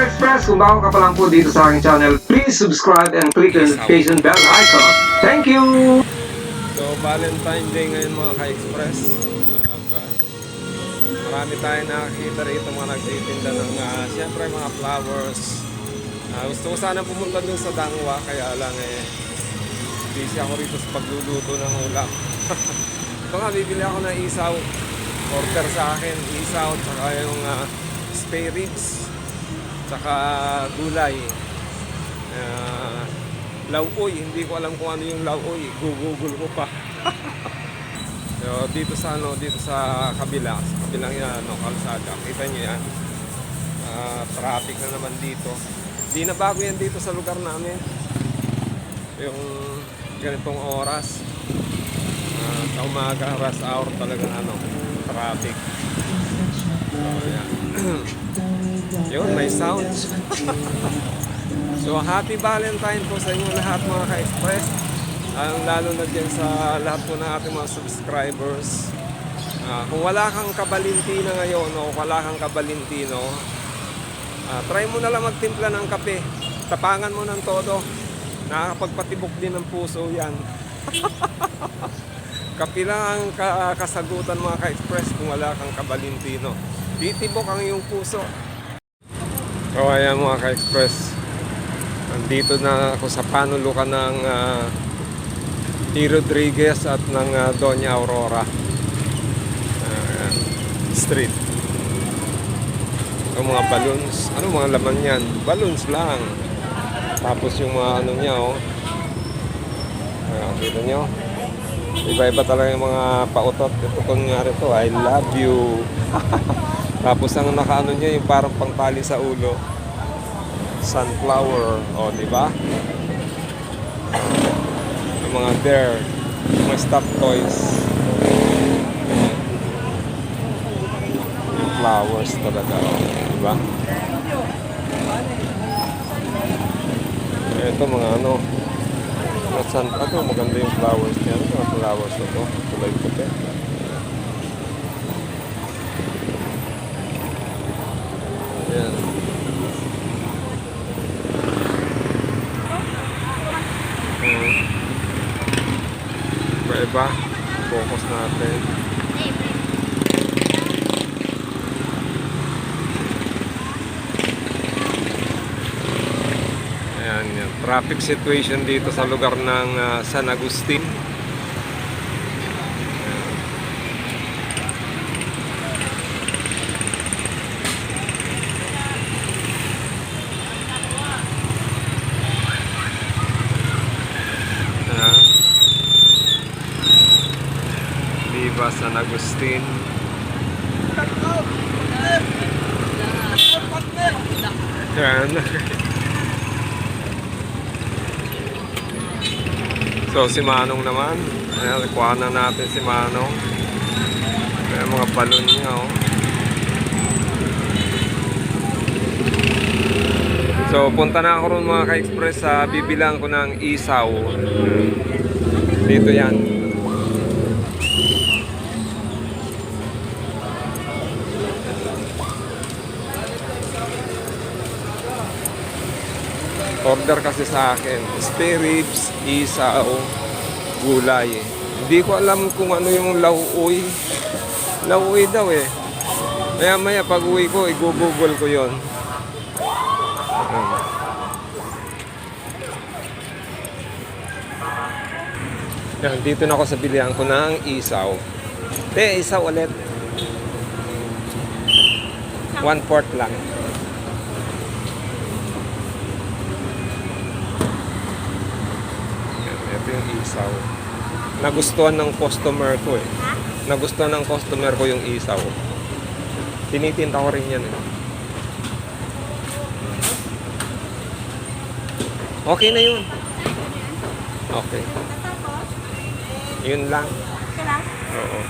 ka-express, kung bago ka pa lang po dito sa aking channel, please subscribe and click the notification bell icon. Thank you! So, Valentine Day ngayon mga ka-express. Uh, marami tayong nakakita rito mga nagtitinda ng, uh, siyempre, mga flowers. Ah, gusto ko sana pumunta dun sa Dangwa, kaya lang eh, busy ako rito sa pagluluto ng ulam. Nga, bibili ako ng isaw. Order sa akin, isaw, tsaka yung uh, spare ribs, tsaka gulay. Ah, lauoy, hindi ko alam kung ano yung lauoy. Google ko pa. so, dito sa ano, dito sa kabila, sa kabilang yan, ano, kalsada. Kita niyo yan. Ah, traffic na naman dito. Di na bago yan dito sa lugar namin. Yung ganitong oras. Ah, sa umaga, rush hour talagang ano, traffic. So, yan. Yun, may sounds. So, happy Valentine po sa inyo lahat mga ka-express. Ang lalo na dyan sa lahat po ng ating mga subscribers. Ah, kung wala kang kabalintino ngayon o wala kang kabalintino, ah, try mo na lang magtimpla ng kape. Tapangan mo ng todo. Nakakapagpatibok din ng puso yan. kape lang ang ka- kasagutan mga ka-express kung wala kang kabalintino. Titibok ang iyong puso. So ayan mga ka-express. Nandito na ako sa panulukan ng uh, T. Rodriguez at ng ah, Doña Aurora Ayan, Street. Ang mga balloons. Ano mga laman yan? Balloons lang. Tapos yung mga ano niya oh. Ayan, kita nyo. Iba-iba talaga yung mga pautot. Ito kunyari to, I love you. Tapos ang nakaano niya yung parang pangtali sa ulo sunflower, o di ba? Yung mga bear, mga stuffed toys. Yung flowers talaga, o, di ba? Ito mga ano, mga sun, ano, maganda yung flowers niya. Ano mga flowers na to? Kulay puti. Ayan. Mm. Iba-iba. Focus natin. Ayan, yan. Traffic situation dito sa lugar ng ah, San Agustin. Viva San Agustin. So si Manong naman, ayan, natin si Manong. Ayan, mga balon niya, oh. So punta na ako ron mga ka-express sa bibilang ko ng isaw. Dito yan. Order kasi sa akin, spare ribs, isaw, gulay. Hindi ko alam kung ano yung lauoy. Lauoy daw eh. Maya maya pag uwi ko, i-google ko yon. Yan, dito na ako sa bilihan ko ng isaw. Te, isaw ulit. One fourth lang. Yan, ito yung isaw. Nagustuhan ng customer ko eh. Nagustuhan ng customer ko yung isaw. Tinitinta ko rin yan eh. Okay na yun. Okay. Yun lang. Oo.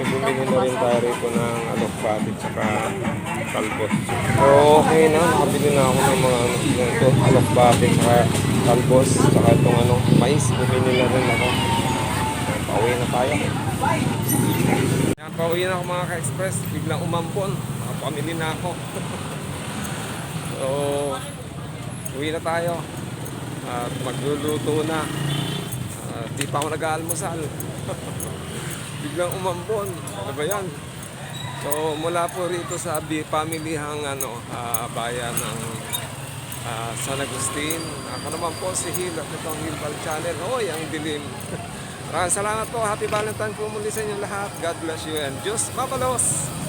So, bumili na rin tayo rito ng alokbati tsaka talbos. So, okay na. Nakabili na ako ng mga ano, alokbati tsaka talbos tsaka itong ano, mais. Bumili na rin ako. Pauwi na tayo. Yan, pauwi na ako mga ka-express. Biglang umampon. Nakapamili na ako. So, uwi na tayo. At magluluto na. Ah, di pa ako nag-aalmusal. Biglang umambon. Ano ba yan? So, mula po rito sa bi- pamilihang ano, ah, bayan ng ah, San Agustin. Ako naman po si Hil at itong Hilbal Channel. Hoy, ang dilim. Maraming salamat po. Happy Valentine po muli sa inyo lahat. God bless you and Diyos mabalos.